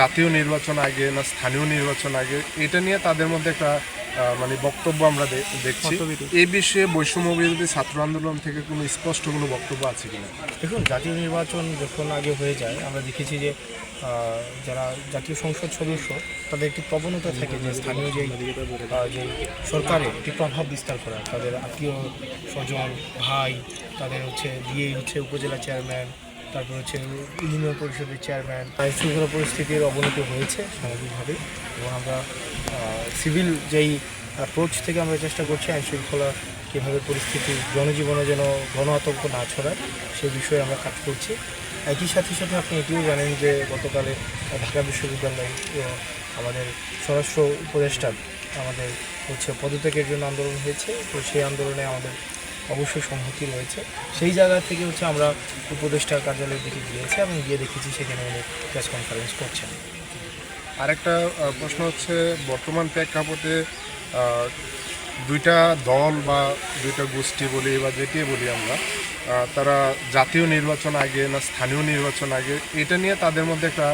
জাতীয় নির্বাচন আগে না স্থানীয় নির্বাচন আগে এটা নিয়ে তাদের মধ্যে একটা মানে বক্তব্য আমরা দেখছি। এই বিষয়ে বৈষম্য বিরোধী ছাত্র আন্দোলন থেকে কোনো স্পষ্ট কোনো বক্তব্য আছে কিনা? দেখুন জাতীয় নির্বাচন যখন আগে হয়ে যায় আমরা দেখেছি যে যারা জাতীয় সংসদ সদস্য তাদের একটি প্রবণতা থাকে যে স্থানীয় যে যে সরকারে একটি প্রভাব বিস্তার করা তাদের আত্মীয় স্বজন ভাই তাদের হচ্ছে দিয়ে হচ্ছে উপজেলা চেয়ারম্যান তারপর হচ্ছে ইউনিয়ন পরিষদের চেয়ারম্যান শৃঙ্খলা পরিস্থিতির অবনতি হয়েছে স্বাভাবিকভাবে এবং আমরা সিভিল যেই অ্যাপ্রোচ থেকে আমরা চেষ্টা করছি আইন শৃঙ্খলা কীভাবে পরিস্থিতি জনজীবনে যেন গণ আতঙ্ক না ছড়ায় সে বিষয়ে আমরা কাজ করছি। একই সাথে সাথে আপনি এটিও জানেন যে গতকালে ঢাকা বিশ্ববিদ্যালয়ে আমাদের স্বরাষ্ট্র উপদেষ্টা আমাদের হচ্ছে পদত্যাগের জন্য আন্দোলন হয়েছে। তো সেই আন্দোলনে আমাদের অবশ্যই সংহতি রয়েছে। সেই জায়গা থেকে হচ্ছে আমরা উপদেষ্টা কার্যালয়ের দিকে গিয়েছি এবং গিয়ে দেখেছি সেখানে উনি প্রেস কনফারেন্স করছেন। আরেকটা প্রশ্ন হচ্ছে, বর্তমান প্রেক্ষাপটে দুইটা দল বা দুইটা গোষ্ঠী বলি বা যেটি বলি আমরা তারা জাতীয় নির্বাচন আগে না স্থানীয় নির্বাচন আগে, এটা নিয়ে তাদের মধ্যে একটা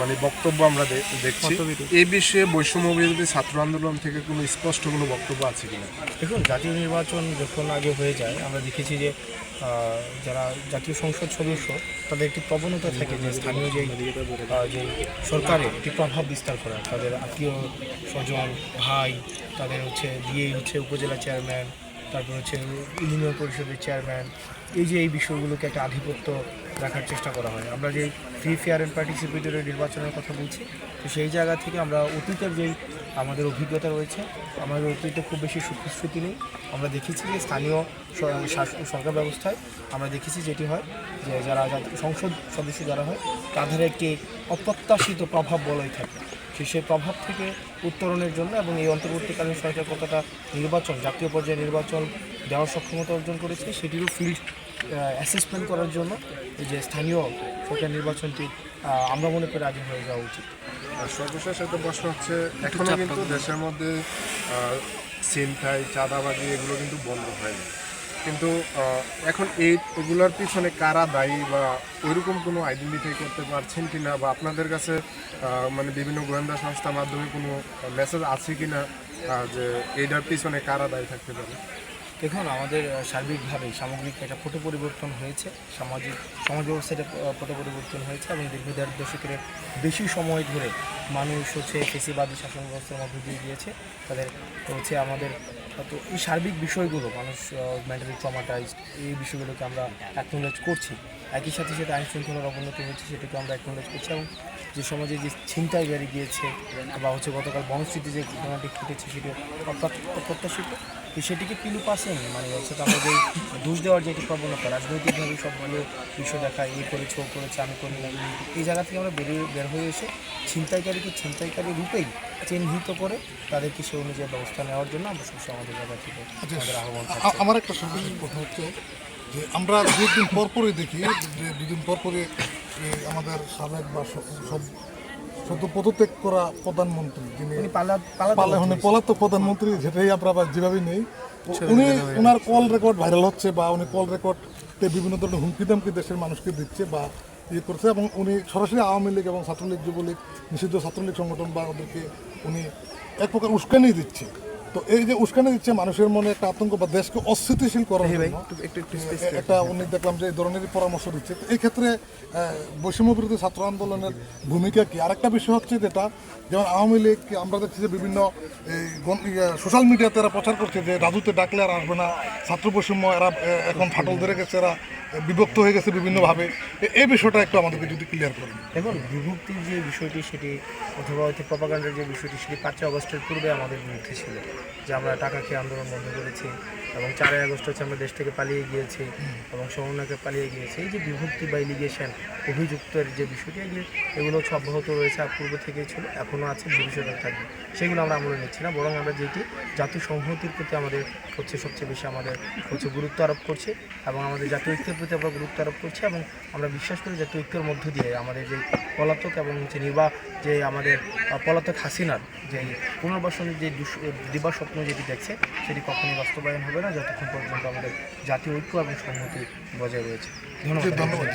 মানে বক্তব্য আমরা দেখছি। এই বিষয়ে বৈষম্য বিরোধী ছাত্র আন্দোলন থেকে কোনো স্পষ্ট কোনো বক্তব্য আছে কিনা? দেখুন জাতীয় নির্বাচন যখন আগে হয়ে যায় আমরা দেখেছি যে যারা জাতীয় সংসদ সদস্য তাদের একটি প্রবণতা থাকে যে স্থানীয় যে যে সরকারে একটি প্রভাব বিস্তার করা তাদের আত্মীয় স্বজন ভাই তাদের হচ্ছে দিয়ে হচ্ছে উপজেলা চেয়ারম্যান তারপর হচ্ছে ইউনিয়ন পরিষদের চেয়ারম্যান। এই যে এই বিষয়গুলোকে একটা আধিপত্য রাখার চেষ্টা করা হয়। আমরা যে ফ্রি ফেয়ার অ্যান্ড পার্টিসিপেটরি নির্বাচনের কথা বলছি, তো সেই জায়গা থেকে আমরা অতীতের যেই আমাদের অভিজ্ঞতা রয়েছে, আমাদের অতীতে খুব বেশি সুপ্রস্তুতি নেই। আমরা দেখেছি যে স্থানীয় সরকার ব্যবস্থায় আমরা দেখেছি যেটি হয় যে যারা সংসদ সদস্য যারা হয়, তাদের একটি অপ্রত্যাশিত প্রভাব বলয় থাকে। সেই প্রভাব থেকে উত্তরণের জন্য এবং এই অন্তর্বর্তীকালীন সরকার কতটা নির্বাচন, জাতীয় পর্যায়ে নির্বাচন দেওয়ার সক্ষমতা অর্জন করেছে, সেটিরও ফিল্ড অ্যাসেসমেন্ট করার জন্য যে স্থানীয় সরকার নির্বাচনটি আমরা মনে করি আগে হয়ে যাওয়া উচিত। সর্বশেষ একটা প্রশ্ন হচ্ছে এখনও কিন্তু দেশের মধ্যে ছিনতাই চাঁদাবাজি এগুলো কিন্তু বন্ধ হয়নি। কিন্তু এখন এই এগুলোর পিছনে কারা দায়ী বা ওইরকম কোনো আইডেন্টিফাই করতে পারছেন কি না বা আপনাদের কাছে মানে বিভিন্ন গোয়েন্দা সংস্থার মাধ্যমে কোনো মেসেজ আছে কি না যে এইটার পিছনে কারা দায়ী থাকতে পারে? দেখুন, আমাদের সার্বিকভাবে সামগ্রিক একটা ফটো পরিবর্তন হয়েছে। সামাজিক সমাজ ব্যবস্থাটা ফটো পরিবর্তন হয়েছে এবং দীর্ঘ দেড় দশকের বেশি সময় ধরে মানুষ হচ্ছে ফেসিবাদী শাসন ব্যবস্থার মধ্যে দিয়ে গিয়েছে। তাদের হচ্ছে আমাদের তো এই সার্বিক বিষয়গুলো, মানুষ মেন্টালি ট্রমাটাইজ এই বিষয়গুলোকে আমরা অ্যাকনোলেজ করছি। একই সাথে সাথে আইন শৃঙ্খলার অবনতি হয়েছে সেটাকে আমরা অ্যাকনোলেজ করছি এবং যে সমাজে যে ছিনতাই বেড়ে গিয়েছে বা হচ্ছে গতকাল বনস্থিতি যে ঘটনাটি ঘটেছে সেটি অপ্রা- অপ্রত্যাশিত। তো সেটিকে পিলু পাসেন মানে হচ্ছে আমাদের দোষ দেওয়ার যে একটি প্রবণতা রাজনৈতিকভাবে সবগুলো বিষয় দেখা এই করেছে ও করেছে আমি করি না এই জায়গা থেকে আমরা বেরিয়ে বের হয়ে এসে ছিনতাইকারীকে ছিনতাইকারী রূপেই চিহ্নিত করে তাদেরকে সে অনুযায়ী ব্যবস্থা নেওয়ার জন্য আমরা সবসময় আমাদের জায়গা থেকে আমাদের আহ্বান আমার একটা সর্বশেষ কথা হচ্ছে যে আমরা দুদিন পর পরই দেখি যে দুদিন পর পরই আমাদের সাবেক বা সব সদ্য পদত্যাগ করা প্রধানমন্ত্রী যিনি পালাহনে পলাতক প্রধানমন্ত্রী যেটাই আমরা যেভাবে নেই উনি ওনার কল রেকর্ড ভাইরাল হচ্ছে বা উনি কল রেকর্ডে বিভিন্ন ধরনের হুমকি দামকি দেশের মানুষকে দিচ্ছে বা ইয়ে করছে এবং উনি সরাসরি আওয়ামী লীগ এবং ছাত্রলীগ যুবলীগ নিষিদ্ধ ছাত্রলীগ সংগঠন বা ওদেরকে উনি এক প্রকার উস্কানি দিচ্ছে। তো এই যে উস্কানি দিচ্ছে মানুষের মনে একটা আতঙ্ক বা দেশকে অস্থিতিশীল করার ভাই জন্য একটু উনি দেখলাম যে এই ধরনের পরামর্শ দিচ্ছে। এই ক্ষেত্রে বৈষম্য বিরোধী ছাত্র আন্দোলনের ভূমিকা কি? আরেকটা বিষয় হচ্ছে যেটা যেমন আওয়ামী লীগ আমরা দেখছি যে বিভিন্ন সোশ্যাল মিডিয়াতে এরা প্রচার করছে যে রাজুতে ডাকলে আর আসবে না ছাত্র বৈষম্য এরা এখন ফাটল ধরে গেছে এরা বিভক্ত হয়ে গেছে বিভিন্নভাবে। এই বিষয়টা একটু আমাদেরকে যদি ক্লিয়ার করেন দেখুন বিভক্তির যে বিষয়টি সেটি অথবা হয়তো প্রপাগান্ডার যে বিষয়টি সেটি পাঁচই আগস্টের পূর্বে আমাদের বিরুদ্ধে ছিল। যে আমরা টাকা খেয়ে আন্দোলন বন্ধ করেছি। এবং চারই আগস্ট হচ্ছে আমরা দেশ থেকে পালিয়ে গিয়েছি এবং সমন্বয়কে পালিয়ে গিয়েছি। এই যে বিভক্তি বা ইলিগেশন অভিযুক্তের যে বিষয়টি এগুলি এগুলো হচ্ছে অব্যাহত রয়েছে পূর্ব থেকেই ছিল এখনও আছে, ভবিষ্যতে থাকবে। সেগুলো আমরা আমলে নিচ্ছি না, বরং আমরা যেটি জাতীয় সংহতির প্রতি আমাদের হচ্ছে সবচেয়ে বেশি আমাদের হচ্ছে গুরুত্ব আরোপ করছে এবং আমাদের জাতীয় ঐক্যের প্রতি আমরা গুরুত্ব আরোপ করছি এবং আমরা বিশ্বাস করি জাতীয় ঐক্যের মধ্য দিয়ে আমাদের যে পলাতক এবং হচ্ছে নির্বাহ যে আমাদের পলাতক হাসিনার যে পুনর্বাসনের যে দিবা স্বপ্ন যেটি দেখছে, সেটি কখনোই বাস্তবায়ন হবে না। যতক্ষণ পর্যন্ত আমাদের জাতীয় ঐক্য এবং সংহতি বজায় রয়েছে। ধন্যবাদ।